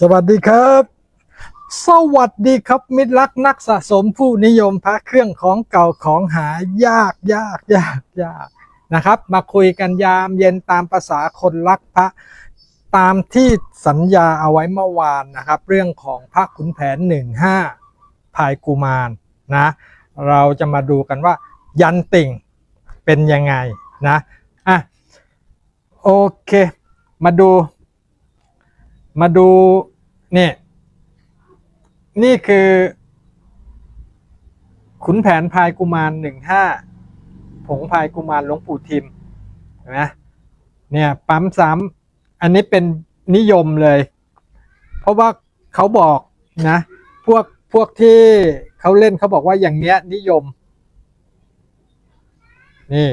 สวัสดีครับ สวัสดีครับ มิตรรักนักสะสมผู้นิยมพระเครื่องของเก่าของหายากยากยากยากนะครับ มาคุยกันยามเย็นตามภาษาคนรักพระตามที่สัญญาเอาไว้เมื่อวานนะครับ เรื่องของพระขุนแผนหนึ่งห้าภายกุมารนะ เราจะมาดูกันว่ายันติ่งเป็นยังไงนะอะโอเค มาดู มาดูนี่นี่คือ ขุนแผนพายกุมารหนึ่งห้าผงพายกุมารหลวงปู่ทิมเห็นไหมเนี่ยปั๊มซ้ำอันนี้เป็นนิยมเลย เพราะว่าเขาบอกนะพวกพวกที่เขาเล่นเขาบอกว่าอย่างเนี้ยนิยม นี่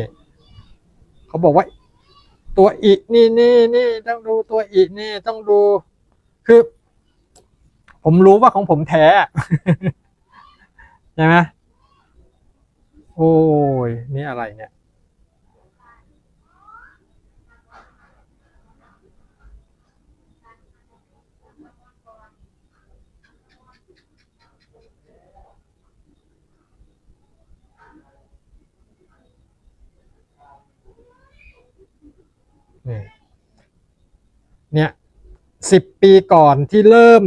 เขาบอกว่า ตัวอีนี่นี่นี่ต้องดูตัวอีนี่ต้องดู คือ ผมรู้ว่าของผมแท้ใช่ไหมโอ้ยนี่อะไรเนี่ย นี่เนี่ย สิบปีก่อนที่เริ่ม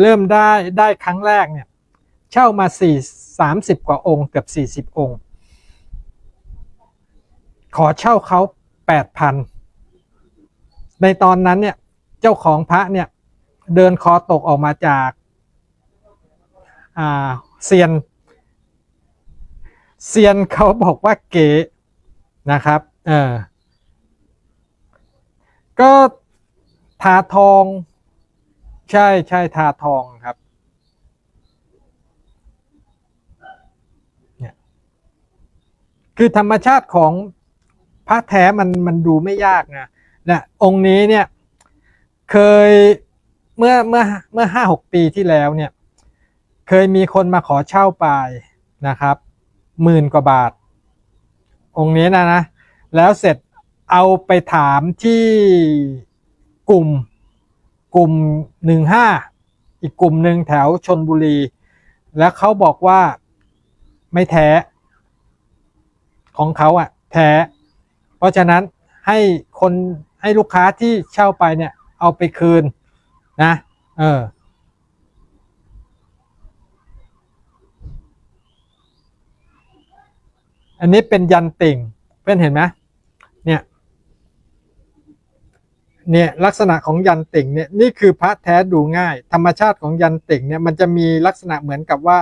เริ่มได้ได้ครั้งแรกเนี่ยเช่ามาสี่สามสิบกว่าองค์เกือบสี่สิบองค์ ขอเช่าเขาแปดพันในตอนนั้นเนี่ยเจ้าของพระเนี่ยเดินคอตกออกมาจากเซียนเซียนเขาบอกว่าเก๋นะครับเออก็ ทาทอง ใช่ใช่ทาทองครับเนี่ยคือธรรมชาติของพระแท้มันมันดูไม่ยากนะเนี่ยองค์นี้เนี่ยเคยเมื่อเมื่อเมื่อห้าหกปีที่แล้วเนี่ยเคยมีคนมาขอเช่าไปนะครับหมื่นกว่าบาท องค์นี้นะนะแล้วเสร็จเอาไปถามที่ กลุ่ม กลุ่มหนึ่งห้าอีกกลุ่มหนึ่งแถวชนบุรี แล้วเขาบอกว่าไม่แท้ ของเขาอะแท้ เพราะฉะนั้นให้คนให้ลูกค้าที่เช่าไปเนี่ย เอาไปคืนนะ เอออันนี้เป็นยันติ่งเพื่อนเห็นไหมเนี่ย เนี่ยลักษณะของยันติ่งเนี่ยนี่คือพระแท้ดูง่าย ธรรมชาติของยันติ่งเนี่ยมันจะมีลักษณะเหมือนกับว่า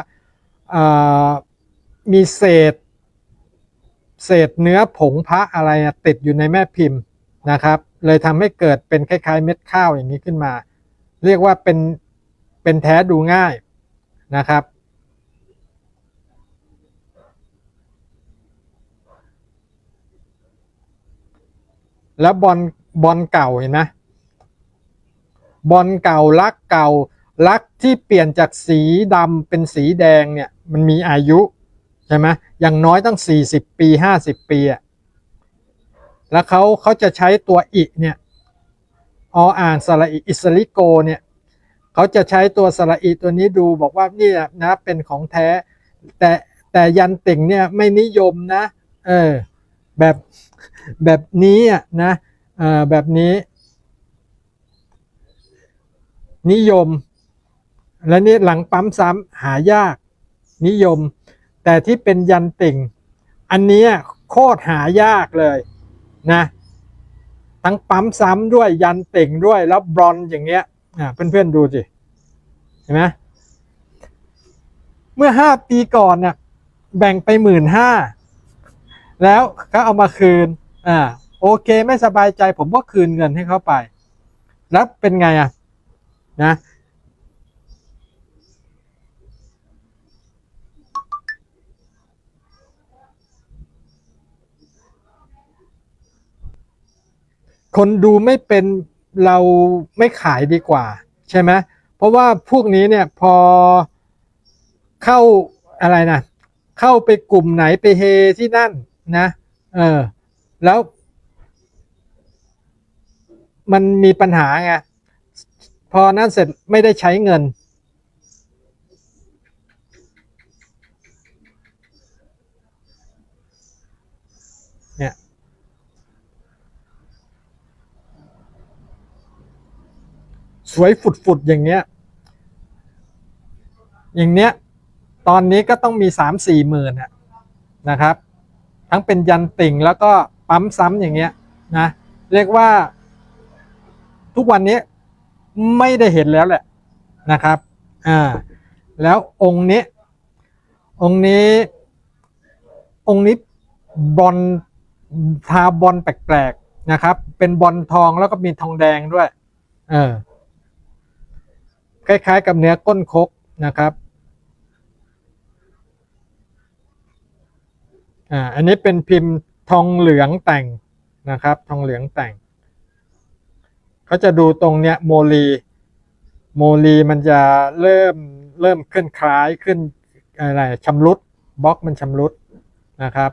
มีเศษ เศษเนื้อผงพระอะไรติดอยู่ในแม่พิมพ์นะครับ เลยทำให้เกิดเป็นคล้าย ๆ เม็ดข้าวอย่างนี้ขึ้นมา เรียกว่าเป็นเป็นแท้ดูง่ายนะครับแล้วบอล บอลเก่าเห็นไหมบอลเก่าลักเก่าลักที่เปลี่ยนจากสีดำเป็นสีแดงเนี่ยมันมีอายุใช่ไหมอย่างน้อยตั้ง 40 ปี 50 ปีอะแล้วเขาเขาจะใช้ตัวอิเนี่ยออ่านสระอิอิสลิโกเนี่ยเขาจะใช้ตัวสระอิตัวนี้ดูบอกว่านี่นะเป็นของแท้ แต่แต่ยันติ่งเนี่ยไม่นิยมนะ เออแบบแบบนี้อะนะ แบบนี้ นิยม และนี่หลังปั๊มซ้ำหายาก นิยม แต่ที่เป็นยันติ่ง อันนี้โคตรหายากเลยนะทั้งปั๊มซ้ำด้วยยันติ่งด้วยแล้วบรอนอย่างเงี้ยเพื่อนๆดูสิเห็นไหมเมื่อห้าปีก่อนเนี่ยแบ่งไปหมื่นห้าแล้วเขาเอามาคืนอ่า โอเค ไม่สบายใจผมก็คืนเงินให้เขาไป แล้วเป็นไงอะนะคนดูไม่เป็นเราไม่ขายดีกว่า ใช่ไหมเพราะว่าพวกนี้เนี่ยพอเข้าอะไรนะ เข้าไปกลุ่มไหนไปเฮที่นั่นนะ เออ แล้ว มันมีปัญหาไงพอนั้นเสร็จไม่ได้ใช้เงิน เนี่ย สวยฝุดๆอย่างเงี้ย อย่างเนี้ย ตอนนี้ก็ต้องมีสามสี่หมื่นนะครับ ทั้งเป็นยันติ่งแล้วก็ปั๊มซ้ำอย่างเงี้ยนะ เรียกว่า ทุกวันนี้ไม่ได้เห็นแล้วแหละนะครับอ่าแล้วองค์นี้ องค์นี้ องค์นี้บอลทาบอลแปลกๆนะครับ เป็นบอลทองแล้วก็มีทองแดงด้วย เออคล้ายๆ กับเนื้อก้นคกนะครับอ่าอันนี้เป็นพิมพ์ทองเหลืองแต่งนะครับ ทองเหลืองแต่ง เขาจะดูตรงเนี้ยโมลีโมลีมันจะเริ่มเริ่มขึ้นคล้ายขึ้นอะไรชำรุดบล็อกมันชำรุดนะครับ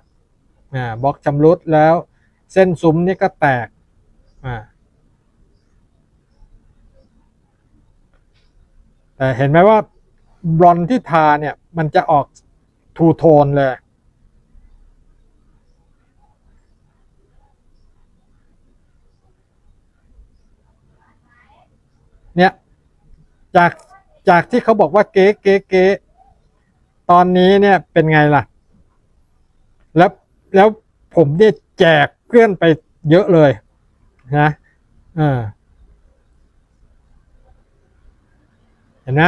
อ่าบล็อกชำรุดแล้วเส้นซุ้มนี่ก็แตกอ่าแต่เห็นไหมว่าบลอนที่ทาเนี่ยมันจะออกทูโทนเลย เนี่ยจากจากที่เขาบอกว่าเก๊เก๊เก๊ตอนนี้เนี่ยเป็นไงล่ะ แล้วแล้วผมเนี่ยแจกเพื่อนไปเยอะเลยนะเออเห็นไหม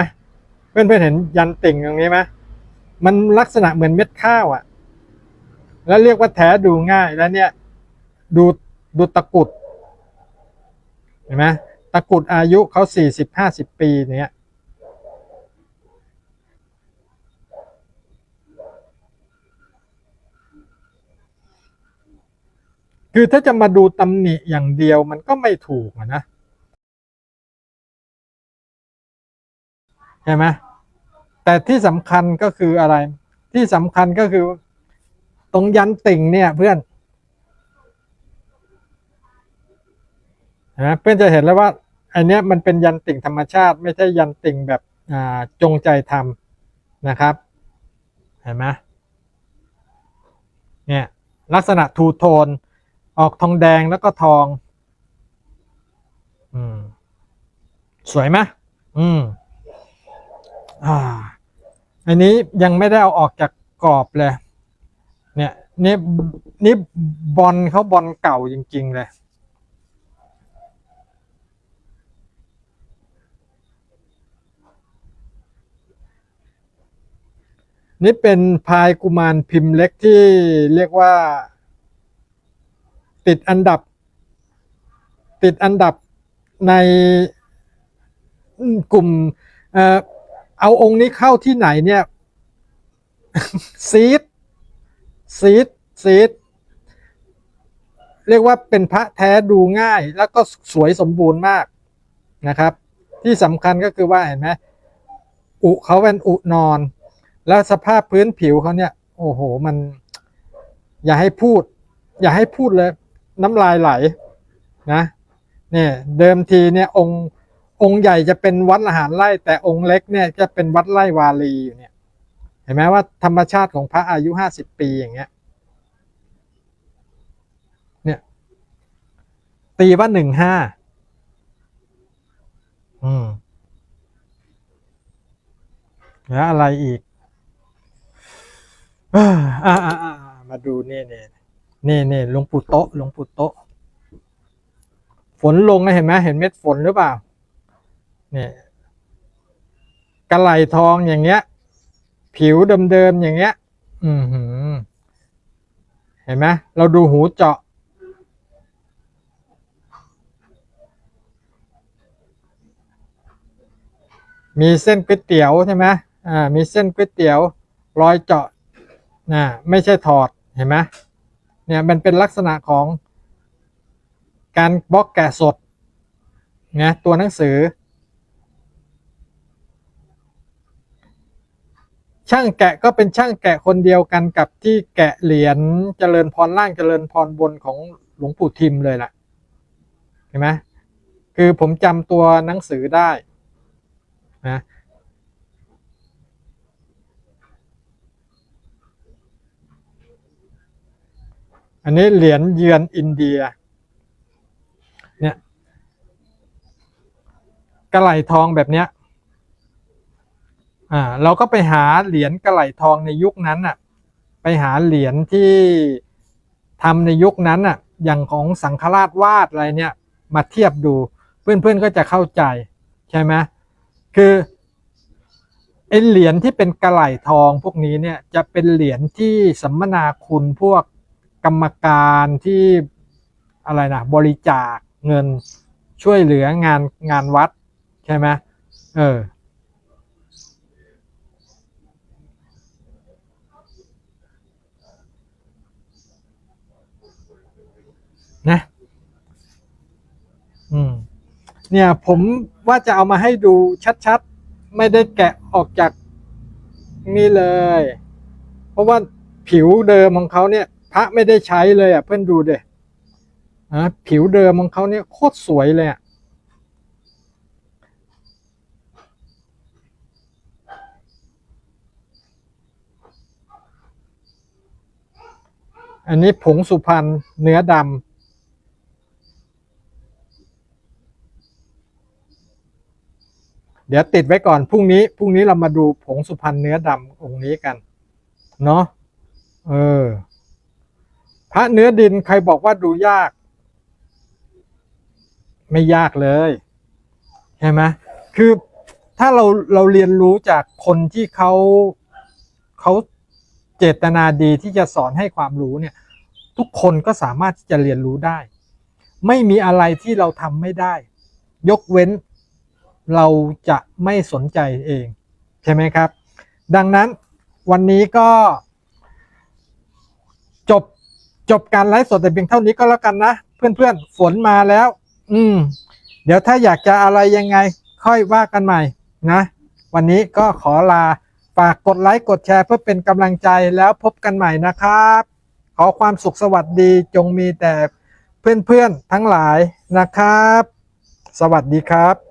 เพื่อนเพื่อนเห็นยันติ่งตรงนี้ไหมมันลักษณะเหมือนเม็ดข้าวอะ่ะ แล้วเรียกว่าแท้ดูง่ายแล้วเนี่ย ดูดูตะกุดเห็นไหม ตะกรุดอายุเขาสี่สิบห้าสิบปีเนี้ยคือถ้าจะมาดูตำหนิอย่างเดียวมันก็ไม่ถูกอะนะใช่ไหมแต่ที่สำคัญก็คืออะไร ที่สำคัญก็คือ ตรงยันติ่งเนี่ยเพื่อนนะเพื่อนจะเห็นแล้วว่า อันนี้มันเป็นยันติ่งธรรมชาติ ไม่ใช่ยันติ่งแบบจงใจทำนะครับ เห็นไหมเนี่ยลักษณะทูโทน ออกทองแดงแล้วก็ทองอืมสวยไหมอืมอ่า อันนี้ยังไม่ได้เอาออกจากกรอบเลย เนี่ยนี่นี่บอลเขาบอลเก่าจริง ๆ เลย นี่เป็นพายกุมารพิมพ์เล็กที่เรียกว่า ติดอันดับ ติดอันดับในกลุ่ม เอ่อเอาองค์นี้เข้าที่ไหนเนี่ย ซีดซีดซีดเรียกว่าเป็นพระแท้ดูง่าย แล้วก็สวยสมบูรณ์มากนะครับ ที่สำคัญก็คือว่าเห็นไหมอุเขาเป็นอุนอน แล้วสภาพพื้นผิวเขาเนี่ย โอ้โห มัน อย่าให้พูด อย่าให้พูดเลย น้ำลายไหลนะเนี่ยเดิมทีเนี่ยองค์องค์ใหญ่จะเป็นวัดละหารไร่ แต่องค์เล็กเนี่ยจะเป็นวัดไร่วาลีอยู่เนี่ย เห็นไหมว่าธรรมชาติของพระอายุห้าสิบปีอย่างเงี้ยเนี่ยตีว่าหนึ่งห้าอืมแล้วอะไรอีก อ่ามาดูนี่นี่นี่นี่หลวงปู่โตะหลวงปู่โตะฝนลงนะเห็นไหมเห็นเม็ดฝนหรือเปล่าเนี่ยกระไหลทองอย่างเงี้ย ผิวเดิมๆอย่างเงี้ย อือหือเห็นไหมเราดูหูเจาะ มีเส้นก๋วยเตี๋ยวใช่ไหมอ่า มีเส้นก๋วยเตี๋ยว รอยเจาะ นะไม่ใช่ถอดเห็นไหมเนี่ยมันเป็นลักษณะของการบล็อกแกะสดนะตัวหนังสือ ช่างแกะก็เป็นช่างแกะคนเดียวกันกับที่แกะเหรียญเจริญพรล่างเจริญพรบนของหลวงปู่ทิมเลยล่ะเห็นไหมคือผมจำตัวหนังสือได้นะ อันนี้เหรียญเยือนอินเดีย เนี่ยกระไหลทองแบบเนี้ย อ่า เราก็ไปหาเหรียญกระไหลทองในยุคนั้นน่ะ ไปหาเหรียญที่ทำในยุคนั้นน่ะ อย่างของสังฆราชวาดอะไรเนี่ย มาเทียบดู เพื่อนๆก็จะเข้าใจ ใช่ไหมคือไอเหรียญที่เป็นกระไหลทองพวกนี้เนี่ยจะเป็นเหรียญที่สัมมนาคุณพวก กรรมการที่อะไรนะบริจาคเงินช่วยเหลืองานงานวัดใช่ไหมเออนะอืมเนี่ยผมว่าจะเอามาให้ดูชัดๆ ไม่ได้แกะออกจากนี่เลย เพราะว่าผิวเดิมของเขาเนี่ย ระไม่ได้ใช้เลยอะเพื่อนดูเด็นะผิวเดิมของเขาเนี่ยโคตรสวยเลยอะอันนี้ผงสุพรรณเนื้อดำเดี๋ยวติดไว้ก่อนพรุ่งนี้พรุ่งนี้เรามาดูผงสุพรรณเนื้อดำองค์นี้กัน เนาะเออ พระเนื้อดินใครบอกว่าดูยาก ไม่ยากเลยใช่ไหมคือถ้าเราเราเรียนรู้จากคนที่เขาเขาเจตนาดีที่จะสอนให้ความรู้เนี่ย ทุกคนก็สามารถที่จะเรียนรู้ได้ ไม่มีอะไรที่เราทำไม่ได้ ยกเว้นเราจะไม่สนใจเอง ใช่ไหมครับ ดังนั้นวันนี้ก็จบ จบการไลฟ์สดแต่เพียงเท่านี้ก็แล้วกันนะ เพื่อนๆ ฝนมาแล้ว อืม เดี๋ยวถ้าอยากจะอะไรยังไง ค่อยว่ากันใหม่นะ วันนี้ก็ขอลาฝากกดไลค์กดแชร์เพื่อเป็นกำลังใจแล้วพบกันใหม่นะครับ ขอความสุขสวัสดีจงมีแต่เพื่อนๆทั้งหลายนะครับ สวัสดีครับ